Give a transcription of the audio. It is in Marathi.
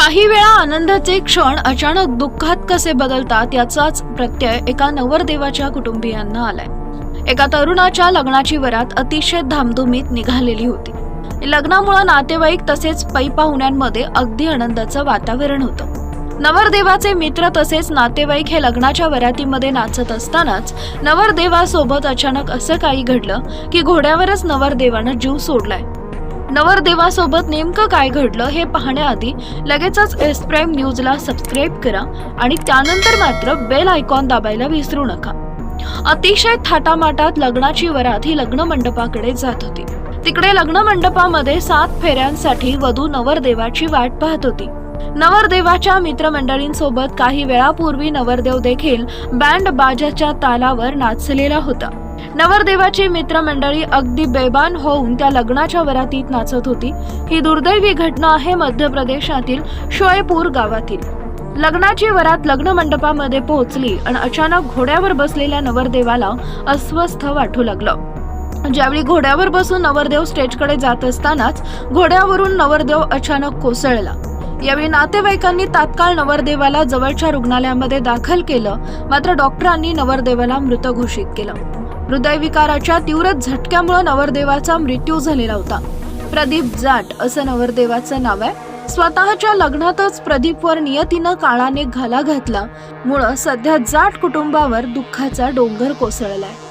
काही वेळा आनंदाचे क्षण अचानक दुःखात कसे बदलतात याचाच प्रत्यय एका नवरदेवाच्या कुटुंबियांना आलाय. एका तरुणाच्या लग्नाची वरात अतिशय धामधुमीत निघालेली होती. लग्नामुळे नातेवाईक तसेच पै पाहुण्यांमध्ये अगदी आनंदाचं वातावरण होतं. नवरदेवाचे मित्र तसेच नातेवाईक हे लग्नाच्या वरातीमध्ये नाचत असतानाच नवरदेवासोबत अचानक असं काही घडलं की घोड्यावरच नवरदेवानं जीव सोडलाय. नवरदेवासोबत नेमकं काय घडलं हे पाहण्याआधी लगेचच एस प्राईम न्यूजला सबस्क्राईब करा आणि त्यानंतर मात्र बेल आयकॉन दाबायला विसरू नका. अतिशय थाटामाटात लग्नाची वरात ही लग्न मंडपाकडे जात होती. तिकडे लग्न मंडपामध्ये सात फेऱ्यांसाठी वधू नवरदेवाची वाट पाहत होती. नवरदेवाच्या मित्रमंडळींसोबत काही वेळापूर्वी नवरदेव देखील बँड बाजाच्या तालावर नाचलेला होता. नवरदेवाची मित्रमंडळी अगदी बेबान होऊन त्या लग्नाच्या वरातीत नाचत होती. ही दुर्दैवी घटना आहे मध्य प्रदेशातील शोयपूर गावातील. लग्नाची वरात लग्न मंडपामध्ये पोहोचली आणि अचानक घोड्यावर बसलेल्या नवरदेवाला अस्वस्थ वाटू लागलं. ज्यावेळी घोड्यावर बसून नवरदेव स्टेजकडे जात असतानाच घोड्यावरून नवरदेव अचानक कोसळला. यावेळी नातेवाईकांनी तात्काळ नवरदेवाला जवळच्या रुग्णालयामध्ये दाखल केलं मात्र डॉक्टरांनी नवरदेवाला मृत घोषित केलं. हृदयविकाराच्या तीव्र झटक्यामुळे नवरदेवाचा मृत्यू झालेला होता. प्रदीप जाट असं नवरदेवाचं नाव आहे. स्वतःच्या लग्नातच प्रदीपवर नियतीनं काळाने घाला घातला. मुळं सध्या जाट कुटुंबावर दुःखाचा डोंगर कोसळलाय.